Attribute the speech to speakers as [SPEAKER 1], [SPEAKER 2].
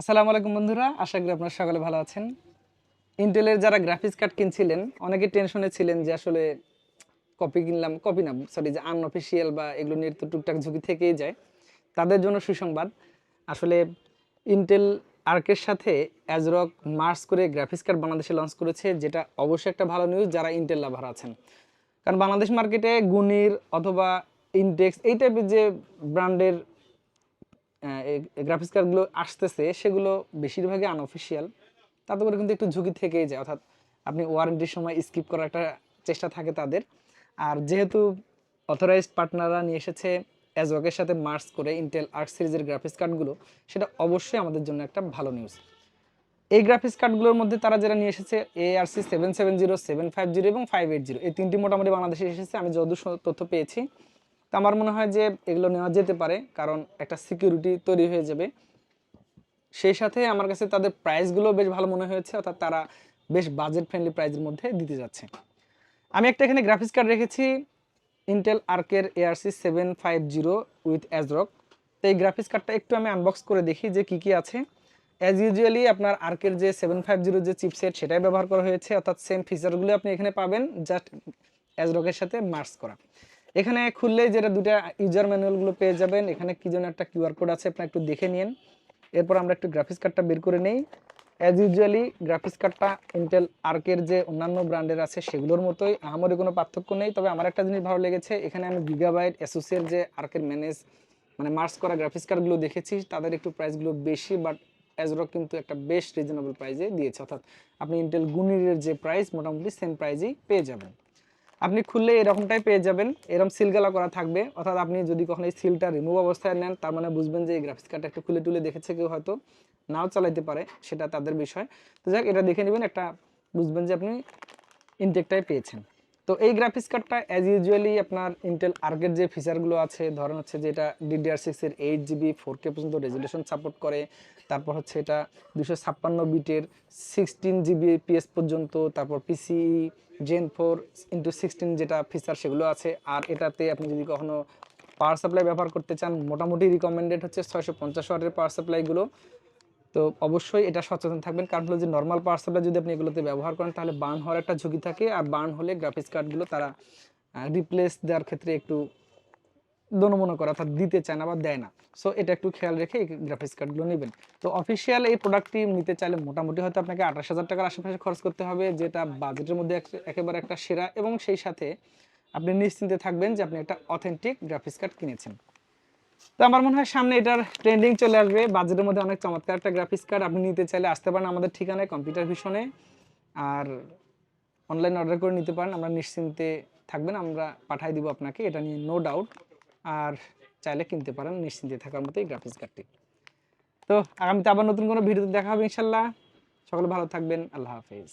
[SPEAKER 1] আসসালামু আলাইকুম বন্ধুরা, আশা করি আপনারা সকলে ভালো আছেন। ইন্টেলের যারা গ্রাফিক্স কার্ড কিনছিলেন, অনেকে টেনশনে ছিলেন যে আসলে কপি কিনলাম কপি না সরি যে আনঅফিসিয়াল বা এগুলো নিয়ে তো টুকটাক ঝুঁকি থেকেই যায়। তাদের জন্য সুসংবাদ, আসলে ইন্টেল আর্কের সাথে অ্যাজরক মার্স করে গ্রাফিক্স কার্ড বাংলাদেশে লঞ্চ করেছে, যেটা অবশ্যই একটা ভালো নিউজ যারা ইন্টেল লাভার আছেন। কারণ বাংলাদেশ মার্কেটে গুনির অথবা ইনটেক্স এই টাইপের যে ব্র্যান্ডের গ্রাফিক্স কার্ডগুলো আসতেছে, সেগুলো বেশিরভাগই আনঅফিসিয়াল তাতে করে কিন্তু একটু ঝুঁকি থেকেই যায়। অর্থাৎ আপনি ওয়ারেন্টির সময় স্কিপ করার একটা চেষ্টা থাকে তাদের। আর যেহেতু অথরাইজড পার্টনাররা নিয়ে এসেছে অ্যাজওয়াকের সাথে মার্চ করে ইন্টেল আর্ট সিরিজের গ্রাফিক্স কার্ডগুলো সেটা অবশ্যই আমাদের জন্য একটা ভালো নিউজ এই গ্রাফিক্স কার্ডগুলোর মধ্যে তারা যারা নিয়ে এসেছে ARC seven seven zero seven five zero এবং ফাইভ এইট জিরো এই তিনটি মোটামুটি বাংলাদেশে এসেছে। আমি যতদূর তথ্য পেয়েছি। তো আমার মনে হয় যে এগুলো নেওয়া যেতে পারে, কারণ একটা সিকিউরিটি তৈরি হয়ে যাবে। সেই সাথে আমার কাছে তাদের প্রাইসগুলো বেশ ভালো মনে হয়েছে, অর্থাৎ তারা বেশ বাজেট ফ্রেন্ডলি প্রাইসের মধ্যে দিতে যাচ্ছে। আমি একটা এখানে গ্রাফিক্স কার্ড রেখেছি Intel আর্কের ARC seven five zero with ASRock তো এই গ্রাফিক্স কার্ডটা একটু আমি আনবক্স করে দেখি যে কী কী আছে। অ্যাজ ইউজুয়ালি আপনার আর্কের যে সেভেন ফাইভ জিরো যে চিপসেট সেটাই ব্যবহার করা হয়েছে, অর্থাৎ সেম ফিচারগুলো আপনি এখানে পাবেন জাস্ট অ্যাজরকের সাথে মার্স করা। এখানে খুললে যেটা দুটা ইউজার ম্যানুয়ালগুলো পেয়ে যাবেন, এখানে কি যেন একটা কিউআর কোড আছে, আপনার একটু দেখে নিন। এরপর আমরা একটু গ্রাফিক্স কার্ডটা বের করে নেই। অ্যাজ ইউজুয়ালি গ্রাফিক্স কার্ডটা ইন্টেল আর্কের যে অন্যান্য ব্র্যান্ডের আছে, সেগুলোর মতোই আমারই কোনো পার্থক্য নেই। তবে আমার একটা জিনিস ভালো লেগেছে, এখানে আমি গিগাবাইট অ্যাসোসিয়েট যে আর্কের ম্যানেজ মানে মার্চ করা গ্রাফিক্স কার্ডগুলো দেখেছি, তাদের একটু প্রাইসগুলো বেশি বাট অ্যাজরক কিন্তু একটা বেশ রিজনেবল প্রাইসে দিয়েছে। অর্থাৎ আপনি ইন্টেল গুনিরের যে প্রাইস মোটামুটি সেম প্রাইজেই পেয়ে যাবেন। আপনি খুললে এরকমটাই পেয়ে যাবেন এরকম সিলগালা করা থাকবে। অর্থাৎ আপনি যদি কখনো এই সিলটা রিমুভ অবস্থায় নেন, তার মানে বুঝবেন যে এই গ্রাফিক্স কার্ডটা একটু খুলে টুলে দেখেছে কেউ হয়তো, নাও চালাইতে পারে, সেটা তাদের বিষয়। তো যাক, এটা দেখে নেবেন, একটা বুঝবেন যে আপনি ইনটেকটাই পেয়েছেন। তো এই গ্রাফিক্স কার্ডটা অ্যাজ ইউজুয়ালি আপনার ইন্টেল আর্কের যে ফিচারগুলো আছে, ধরেন হচ্ছে যে এটা ডিডিআর সিক্সের এইট জিবি ফোর কে পর্যন্ত রেজুলেশন সাপোর্ট করে, তারপর হচ্ছে এটা দুশো ছাপ্পান্ন বিটের সিক্সটিন জিবি পিএস পর্যন্ত, তারপর PC gen four into sixteen যেটা ফিচার সেগুলো আছে, আর এটাতে আপনি যদি কখনও পাওয়ার সাপ্লাই ব্যবহার করতে চান, মোটামুটি রিকমেন্ডেড হচ্ছে ছয়শো পঞ্চাশ ওয়াটের পাওয়ার সাপ্লাইগুলো তো অবশ্যই এটা সচেতন থাকবেন। কারণ হলো যে নর্মাল পাওয়ার সাপ্লাই যদি আপনি এগুলোতে ব্যবহার করেন, তাহলে বার্ন হওয়ার একটা ঝুঁকি থাকে। আর বার্ন হলে গ্রাফিক্স কার্ডগুলো তারা রিপ্লেস দেওয়ার ক্ষেত্রে একটু দনমনো করে অর্থাৎ দিতে চায় না বা দেয় না। সো এটা একটু খেয়াল রেখে এই গ্রাফিক্স কার্ডগুলো নেবেন। তো অফিসিয়াল এই প্রোডাক্টটি নিতে চাইলে মোটামুটি হয়তো আপনাকে আঠাশ হাজার টাকার আশেপাশে খরচ করতে হবে, যেটা বাজেটের মধ্যে একেবারে একটা সেরা। এবং সেই সাথে আপনি নিশ্চিন্তে থাকবেন যে আপনি একটা অথেন্টিক গ্রাফিক্স কার্ড কিনেছেন। তো আমার মনে হয় সামনে এটার ট্রেন্ডিং চলে আসবে। বাজেটের মধ্যে অনেক চমৎকার একটা গ্রাফিক্স কার্ড আপনি নিতে চাইলে আসতে পারেন আমাদের ঠিকানায় কম্পিউটার ভিশনে আর অনলাইন অর্ডার করে নিতে পারেন, আমরা নিশ্চিন্তে থাকবেন, আমরা পাঠিয়ে দিব আপনাকে, এটা নিয়ে নো ডাউট আর চাইলে কিনতে পারেন, নিশ্চিন্তে থাকার মতো এই গ্রাফিক্স কার্ডটি তো আগামীতে আবার নতুন কোনো ভিডিওতে দেখা হবে ইনশাল্লাহ। সকলে ভালো থাকবেন, আল্লাহ হাফিজ।